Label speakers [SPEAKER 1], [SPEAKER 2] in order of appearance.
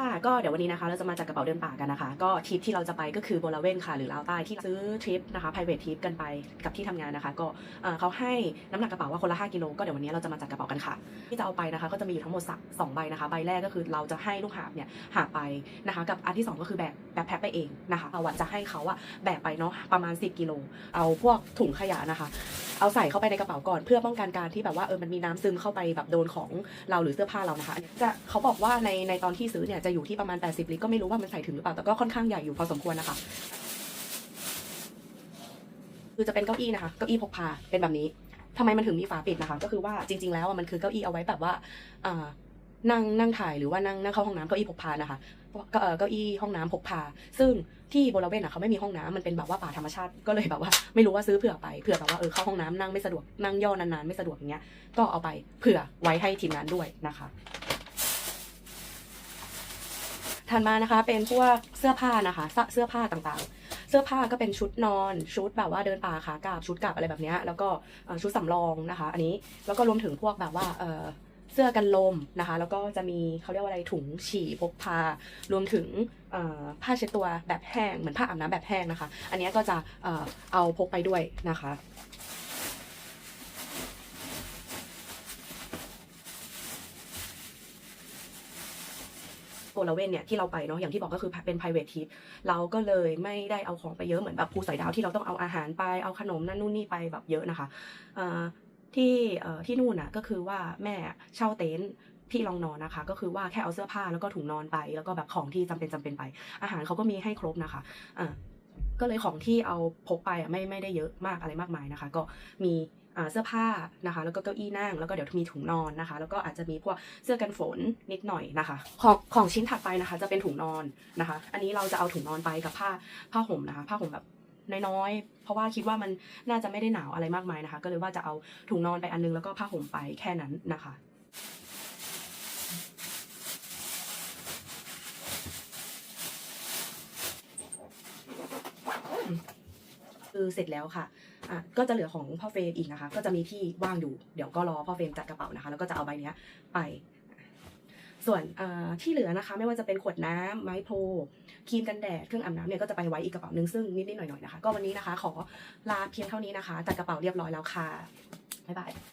[SPEAKER 1] ค่ะ ก็เดี๋ยววันนี้นะคะเราจะมาจัดกระเป๋าเดินป่ากันนะคะ ก็ทริปที่เราจะไปก็คือโบลาเวนค่ะ หรือลาวใต้ที่ซื้อทริปนะคะ private trip กันไปกับที่ทำงานนะคะ ก็เขาให้น้ำหนักกระเป๋าว่าคนละ 5 กิโลก็เดี๋ยววันนี้เราจะมาจัดกระเป๋ากันค่ะ ที่จะเอาไปนะคะ ก็จะมีอยู่ทั้งหมดสองใบนะคะใบแรกก็คือเราจะให้ลูกหาบเนี่ยหาไปนะคะกับอันที่สองก็คือแบกแบกแพ็คไปเองนะคะเราอะจะให้เขาอะแบกไปเนาะประมาณ 10 กิโล เอาพวกถุงขยะนะคะ เอาใส่เข้าไปในกระเป๋าก่อน เพื่อป้องกันการที่แบบว่าเออมันมีน้ำซึมเข้าไปแบบโดนของเราหรือเสื้อผ้าเรานะคะจะเขาบอกว่าในในตอนที่ซื้อเนี่ยจะอยู่ที่ประมาณ 80 ลิตรก็ไม่รู้ว่ามันใส่ถึงหรือเปล่าแต่ก็ค่อนข้างใหญ่อยู่พอสมควรนะคะคือจะเป็นเก้าอี้นะคะเก้าอี้พกพาเป็นแบบนี้ทำไมมันถึงมีฝาปิดนะคะ ก็คือว่าจริง ๆ แล้วมันคือเก้าอี้เอาไว้แบบว่าอ่านั่งนั่งถ่ายหรือว่านั่งนั่งเข้าห้องน้ำเก้าอี้พกพานะคะก็เก้าอี้ห้องน้ำพกพา ซึ่งที่บราเวนอะเขาไม่มีห้องน้ำมันเป็นแบบว่าป่าธรรมชาติก็เลยแบบว่าไม่รู้ว่าซื้อเผื่อไปเผื่อแบบว่าเออเข้าห้องน้ำนั่งไม่สะดวกนั่งย่อนานๆไม่สะดวกอย่างเงี้ยก็เอาไปเผื่อไว้ให้ทีมงานด้วยนะคะ ถัดมานะคะเป็นพวกเสื้อผ้านะคะ เสื้อผ้าต่างๆ เสื้อผ้าก็เป็นชุดนอน ชุดแบบว่าเดินป่าขากลับชุดกลับอะไรแบบนี้แล้วก็ชุดสำรองนะคะ อันนี้แล้วก็รวมถึงพวกแบบว่าเออเสื้อกันลมนะคะ แล้วก็จะมีเขาเรียกว่าอะไรถุงฉี่พกพา รวมถึงผ้าเช็ดตัวแบบแห้งเหมือนผ้าอาบน้ำแบบแห้งนะคะ อันนี้ก็จะเอาพกไปด้วยนะคะ โกลเวนเนี่ยที่เราไปเนาะอย่างที่บอกก็คือเป็น private trip เราก็เลยไม่ได้เอาของไปเยอะเหมือนแบบภูสอยดาวที่เราต้องเอาอาหารไปเอาขนมนั่นนู่นนี่ไปแบบเยอะนะคะที่ที่นู่นน่ะก็คือว่าแม่เช่าเต็นท์ที่รองนอนนะคะ ก็คือว่าแค่เอาเสื้อผ้าแล้วก็ถุงนอนไป แล้วก็แบบของที่จำเป็นจำเป็นไป อาหารเขาก็มีให้ครบนะคะก็เลยของที่เอาพกไปอะไม่ไม่ได้เยอะมากอะไรมากมายนะคะ ก็มี เสื้อผ้านะคะ แล้วก็เก้าอี้นั่ง แล้วก็เดี๋ยวมีถุงนอนนะคะ แล้วก็อาจจะมีพวกเสื้อกันฝนนิดหน่อยนะคะ ของของชิ้นถัดไปนะคะ จะเป็นถุงนอนนะคะ อันนี้เราจะเอาถุงนอนไปกับผ้าผ้าห่มนะคะ ผ้าห่มแบบน้อยๆ เพราะว่าคิดว่ามันน่าจะไม่ได้หนาวอะไรมากมายนะคะ ก็เลยว่าจะเอาถุงนอนไปอันนึงแล้วก็ผ้าห่มไปแค่นั้นนะคะ คือเสร็จแล้วค่ะอะ ก็จะเหลือของพ่อเฟรมอีกนะคะ ก็จะมีที่ว่างอยู่ เดี๋ยวก็รอพ่อเฟรมจัดกระเป๋านะคะ แล้วก็จะเอาใบเนี้ยไป ส่วนอ่อที่เหลือนะคะ ไม่ว่าจะเป็นขวดน้ำไม้โพครีมกันแดดเครื่องอาบน้ำเนี่ยก็จะไปไว้อีกกระเป๋านึงซึ่งนิดๆหน่อยๆนะคะ ก็วันนี้นะคะ ขอลาเพียงเท่านี้นะคะจัดกระเป๋าเรียบร้อยแล้วค่ะบ๊ายบาย